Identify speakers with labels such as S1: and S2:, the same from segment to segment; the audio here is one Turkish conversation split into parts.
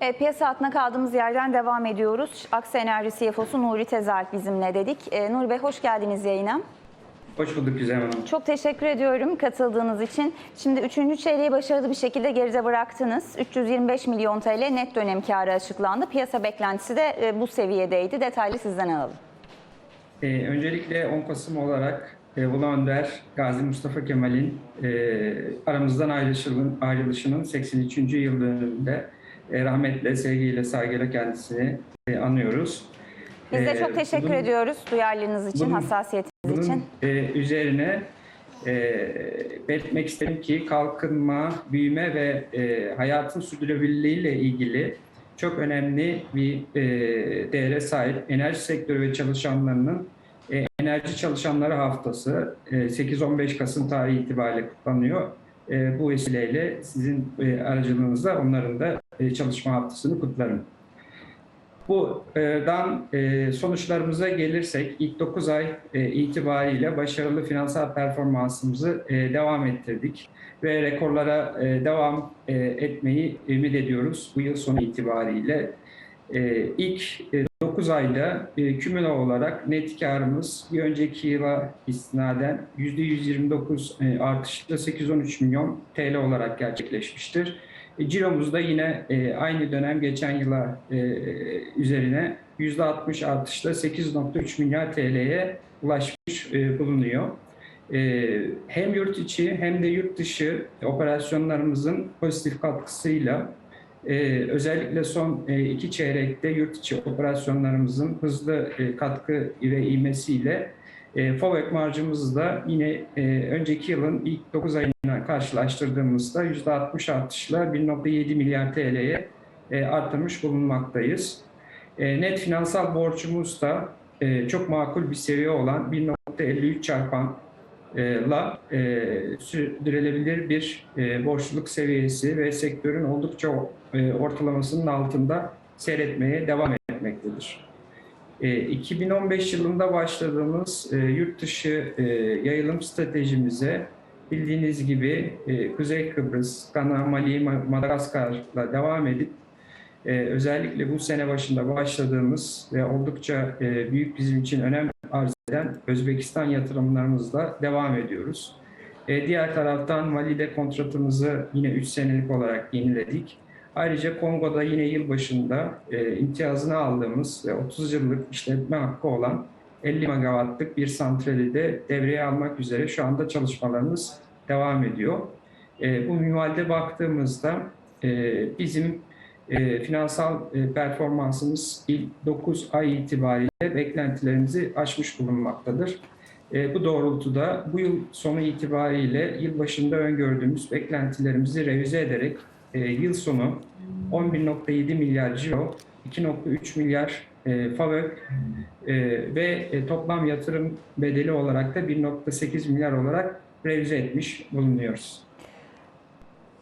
S1: E, piyasa altına kaldığımız yerden devam ediyoruz. Aksa Enerji CFO'su Nuri Tezel bizimle dedik. E, Nuri Bey hoş geldiniz yayına.
S2: Hoş bulduk Güzel Hanım.
S1: Çok teşekkür ediyorum katıldığınız için. Şimdi 3. çeyreği başarılı bir şekilde geride bıraktınız. 325 milyon TL net dönem karı açıklandı. Piyasa beklentisi de e, bu seviyedeydi. Detaylı sizden alalım.
S2: Ee, öncelikle 10 Kasım olarak e, Ulu Önder Gazi Mustafa Kemal'in e, aramızdan ayrılışının, ayrılışının 83. yıl dönümünde rahmetle, sevgiyle, saygıyla kendisini e, anıyoruz.
S1: Biz de
S2: Ee,
S1: çok teşekkür
S2: bunun-
S1: ediyoruz duyarlılığınız için,
S2: bunun-
S1: hassasiyetiniz
S2: Bunun
S1: için.
S2: e, üzerine e, belirtmek isterim ki kalkınma, büyüme ve e, hayatın sürdürülebilirliği ile ilgili çok önemli bir e, değere sahip enerji sektörü ve çalışanlarının e, enerji çalışanları haftası e, 8-15 Kasım tarihi itibariyle kutlanıyor. E, bu vesileyle sizin e, aracılığınızla onların da e, çalışma haftasını kutlarım. Buradan e, sonuçlarımıza gelirsek ilk 9 ay e, itibariyle başarılı finansal performansımızı e, devam ettirdik ve rekorlara e, devam e, etmeyi ümit ediyoruz bu yıl sonu itibariyle. E, ilk 9 ayda e, kümüle olarak net karımız bir önceki yıla istinaden %129 e, artışla 813 milyon TL olarak gerçekleşmiştir. E, Ciromuz da yine e, aynı dönem geçen yıla e, üzerine %60 artışla 8.3 milyar TL'ye ulaşmış e, bulunuyor. E, hem yurt içi hem de yurt dışı operasyonlarımızın pozitif katkısıyla e, özellikle son e, iki çeyrekte yurt içi operasyonlarımızın hızlı e, katkı ve ivmesiyle e, FOVÖK marjımız da yine e, önceki yılın ilk 9 ayına karşılaştırdığımızda %60 artışla 1.7 milyar TL'ye arttırmış bulunmaktayız. Net finansal borcumuz da çok makul bir seviye olan 1.53 çarpanla e, sürdürülebilir bir borçluluk seviyesi ve sektörün oldukça e, ortalamasının altında seyretmeye devam etmektedir. E, 2015 yılında başladığımız e, yurt dışı e, yayılım stratejimize bildiğiniz gibi e, Kuzey Kıbrıs, Gana, Mali, Ma- Madagaskar'la devam edip e, özellikle bu sene başında başladığımız ve oldukça e, büyük bizim için önem arz eden Özbekistan yatırımlarımızla devam ediyoruz. E, diğer taraftan Mali'de kontratımızı yine 3 senelik olarak yeniledik. Ayrıca Kongo'da yine yılbaşında e, imtiyazını aldığımız ve 30 yıllık işletme hakkı olan 50 megawattlık bir santrali de devreye almak üzere şu anda çalışmalarımız devam ediyor. E, bu minvalde baktığımızda e, bizim e, finansal e, performansımız ilk 9 ay itibariyle beklentilerimizi aşmış bulunmaktadır. E, bu doğrultuda bu yıl sonu itibariyle yılbaşında öngördüğümüz beklentilerimizi revize ederek e, yıl sonu 11.7 milyar ciro, 2.3 milyar e, FAVÖK e, ve e, toplam yatırım bedeli olarak da 1.8 milyar olarak revize etmiş bulunuyoruz.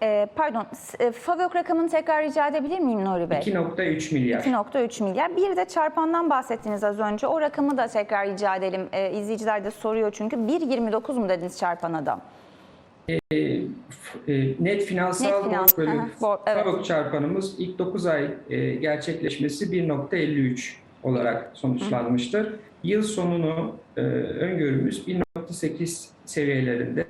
S1: E, pardon, e, FAVÖK rakamını tekrar rica edebilir miyim Nuri Bey?
S2: 2.3 milyar.
S1: 2.3 milyar. Bir de çarpandan bahsettiniz az önce. O rakamı da tekrar rica edelim. E, izleyiciler de soruyor çünkü. 1.29 mu dediniz çarpan adam?
S2: E, net finansal
S1: Net
S2: borç
S1: finans,
S2: bölü
S1: aha, bor- evet.
S2: Çarpanımız ilk 9 ay e, gerçekleşmesi 1.53 olarak sonuçlanmıştır. Yıl sonunu e, öngörümüz 1.8 seviyelerinde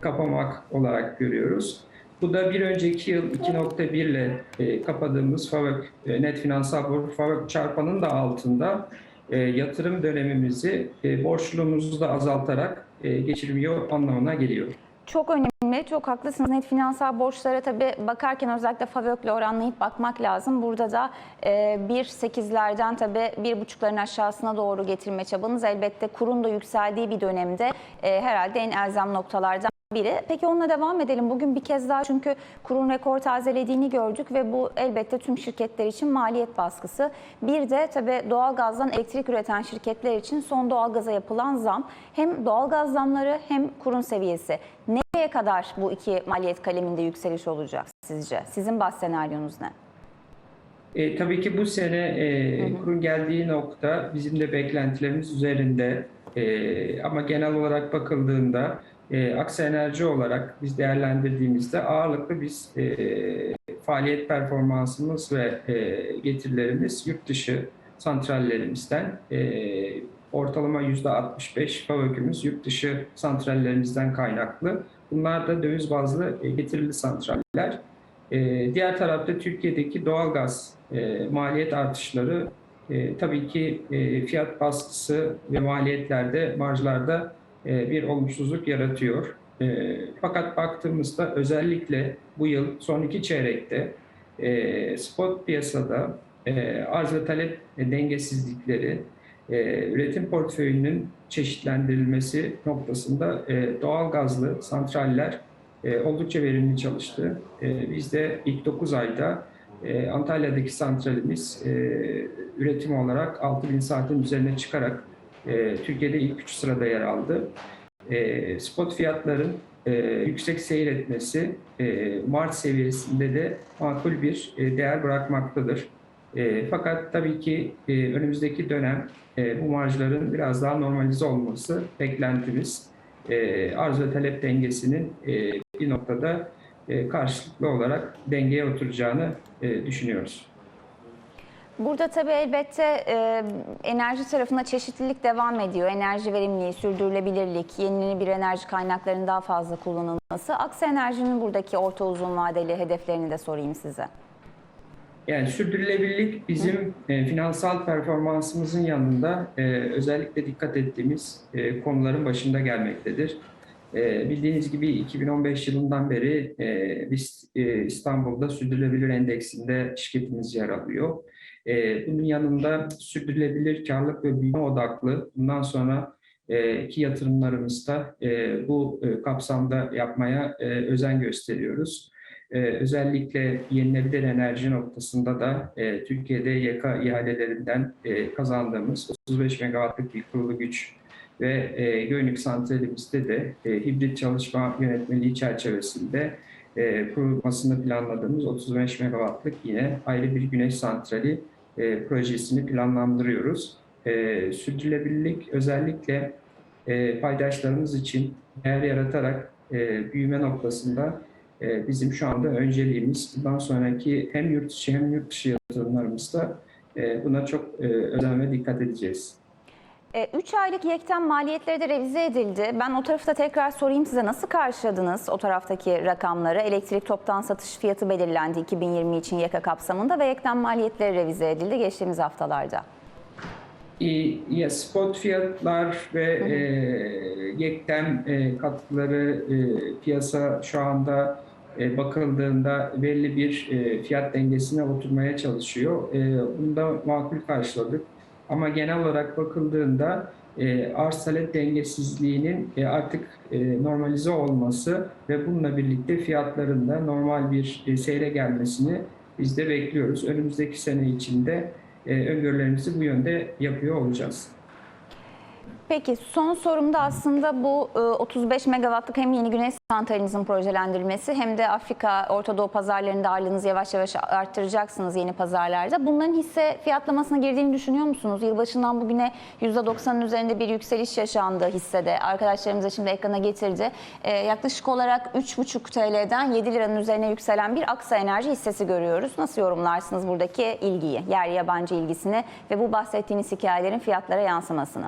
S2: kapamak olarak görüyoruz. Bu da bir önceki yıl 2.1 ile e, kapadığımız FAVÖK e, net finansal borç FAVÖK çarpanın da altında e, yatırım dönemimizi e, borçluluğumuzu da azaltarak e, geçirmiyor anlamına geliyor.
S1: Çok önemli, çok haklısınız. Net finansal borçlara tabii bakarken özellikle FAVÖK'le oranlayıp bakmak lazım. Burada da e, 1.8'lerden tabii 1.5'ların aşağısına doğru getirme çabanız elbette kurun da yükseldiği bir dönemde e, herhalde en elzem noktalardan biri. Peki onunla devam edelim. Bugün bir kez daha çünkü kurun rekor tazelediğini gördük ve bu elbette tüm şirketler için maliyet baskısı. Bir de tabii doğalgazdan elektrik üreten şirketler için son doğalgaza yapılan zam hem doğalgaz zamları hem kurun seviyesi. Nereye kadar bu iki maliyet kaleminde yükseliş olacak sizce? Sizin bas senaryonuz ne?
S2: E, tabii ki bu sene e, kurun geldiği nokta bizim de beklentilerimiz üzerinde E, ama genel olarak bakıldığında e, Aksa Enerji olarak biz değerlendirdiğimizde ağırlıklı biz e, faaliyet performansımız ve e, getirilerimiz yurt dışı santrallerimizden e, ortalama %65 FAVÖK'ümüz yurt dışı santrallerimizden kaynaklı. Bunlar da döviz bazlı e, getirili santraller. E, diğer tarafta Türkiye'deki doğalgaz e, maliyet artışları e, tabii ki e, fiyat baskısı ve maliyetlerde, marjlarda bir olumsuzluk yaratıyor. E, fakat baktığımızda özellikle bu yıl son iki çeyrekte e, spot piyasada e, arz ve talep dengesizlikleri, e, üretim portföyünün çeşitlendirilmesi noktasında e, doğal gazlı santraller e, oldukça verimli çalıştı. E, biz de ilk 9 ayda e, Antalya'daki santralimiz e, üretim olarak 6000 saatin üzerine çıkarak e, Türkiye'de ilk 3 sırada yer aldı. E, spot fiyatların e, yüksek seyretmesi e, Mart seviyesinde de makul bir e, değer bırakmaktadır. E, fakat tabii ki önümüzdeki dönem bu marjların biraz daha normalize olması beklentimiz. Arz ve talep dengesinin bir noktada karşılıklı olarak dengeye oturacağını düşünüyoruz.
S1: Burada tabii elbette e, enerji tarafında çeşitlilik devam ediyor. Enerji verimliliği, sürdürülebilirlik, yenilenebilir enerji kaynaklarının daha fazla kullanılması. Aksi Enerji'nin buradaki orta uzun vadeli hedeflerini de sorayım size.
S2: Yani sürdürülebilirlik bizim e, finansal performansımızın yanında e, özellikle dikkat ettiğimiz e, konuların başında gelmektedir. E, bildiğiniz gibi 2015 yılından beri e, biz e, İstanbul'da Sürdürülebilir Endeksinde şirketimiz yer alıyor. E, bunun yanında sürdürülebilir karlılık ve büyüme odaklı bundan sonra e, ki yatırımlarımızda e, bu e, kapsamda yapmaya özen gösteriyoruz. Özellikle yenilenebilir enerji noktasında da Türkiye'de YK ihalelerinden kazandığımız 35 megawattlık bir kurulu güç ve Göynük santralimizde de hibrit çalışma yönetmeliği çerçevesinde kurulmasını planladığımız 35 megawattlık yine ayrı bir güneş santrali e, projesini planlandırıyoruz. E, sürdürülebilirlik özellikle e, paydaşlarımız için değer yaratarak e, büyüme noktasında e, bizim şu anda önceliğimiz. Bundan sonraki hem yurt içi hem yurt dışı yatırımlarımızda e, buna çok e, özen ve dikkat edeceğiz.
S1: 3 aylık yekten maliyetleri de revize edildi. Ben o tarafta tekrar sorayım size nasıl karşıladınız o taraftaki rakamları? Elektrik toptan satış fiyatı belirlendi 2020 için YK kapsamında ve yekten maliyetleri revize edildi geçtiğimiz haftalarda.
S2: Ya spot fiyatlar ve e, yekten e, katkıları e, piyasa şu anda e, bakıldığında belli bir e, fiyat dengesine oturmaya çalışıyor. E, bunu da makul karşıladık. Ama genel olarak bakıldığında e, arz talep dengesizliğinin e, artık e, normalize olması ve bununla birlikte fiyatların da normal bir e, seyre gelmesini biz de bekliyoruz. Önümüzdeki sene içinde e, öngörülerimizi bu yönde yapıyor olacağız.
S1: Peki son sorumda aslında bu e, 35 megawattlık hem yeni güneş santralinizin projelendirilmesi hem de Afrika, Orta Doğu pazarlarında ağırlığınızı yavaş yavaş arttıracaksınız yeni pazarlarda. Bunların hisse fiyatlamasına girdiğini düşünüyor musunuz? Yılbaşından bugüne %90'ın üzerinde bir yükseliş yaşandı hissede. Arkadaşlarımız da şimdi ekrana getirdi. E, yaklaşık olarak 3,5 TL'den 7 liranın üzerine yükselen bir Aksa Enerji hissesi görüyoruz. Nasıl yorumlarsınız buradaki ilgiyi, yer yabancı ilgisini ve bu bahsettiğiniz hikayelerin fiyatlara yansımasını?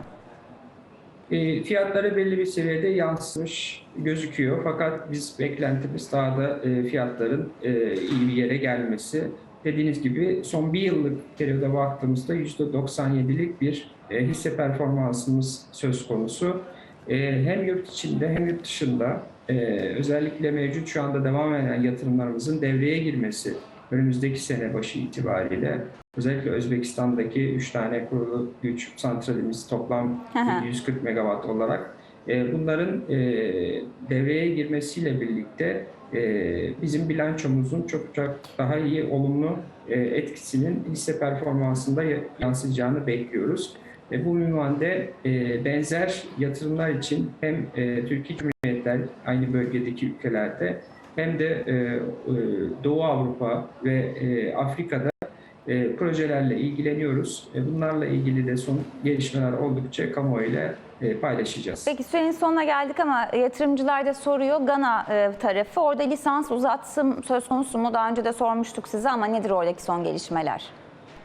S2: E, fiyatları belli bir seviyede yansımış gözüküyor. Fakat biz beklentimiz daha da e, fiyatların e, iyi bir yere gelmesi. Dediğiniz gibi son bir yıllık periyoda baktığımızda %97'lik bir e, hisse performansımız söz konusu. E, hem yurt içinde hem yurt dışında özellikle mevcut şu anda devam eden yatırımlarımızın devreye girmesi önümüzdeki sene başı itibariyle özellikle Özbekistan'daki 3 tane kurulu güç santralimiz toplam
S1: Hı hı.
S2: 140 megawatt olarak e, bunların e, devreye girmesiyle birlikte e, bizim bilançomuzun çok çok daha iyi olumlu etkisinin hisse performansında ya- yansıyacağını bekliyoruz. Bu minvalde benzer yatırımlar için hem Türkiye Cumhuriyetler aynı bölgedeki ülkelerde hem de e, e, Doğu Avrupa ve e, Afrika'da e, projelerle ilgileniyoruz. E, bunlarla ilgili de son gelişmeler oldukça kamuoyuyla e, paylaşacağız.
S1: Peki sürenin sonuna geldik ama yatırımcılar da soruyor. Gana e, tarafı orada lisans uzatsın söz konusu mu? Daha önce de sormuştuk size ama nedir oradaki son gelişmeler?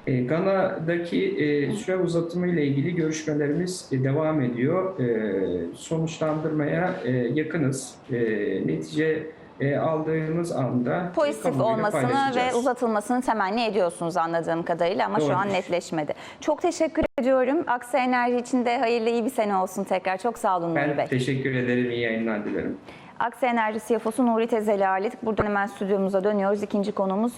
S2: E, Gana'daki e, süre uzatımı ile ilgili görüşmelerimiz e, devam ediyor. E, sonuçlandırmaya e, yakınız. E, netice e, aldığımız anda
S1: Pozitif olmasını ve uzatılmasını temenni ediyorsunuz anladığım kadarıyla ama şu an
S2: Doğrudur.
S1: netleşmedi. Çok teşekkür ediyorum. Aksa Enerji için de hayırlı iyi bir sene olsun tekrar. Çok sağ olun Nuri Bey.
S2: Teşekkür ederim. İyi yayınlar dilerim.
S1: Aksa Enerji CFO'su Nuri Tezeli ağırladık. Buradan hemen stüdyomuza dönüyoruz. İkinci konumuz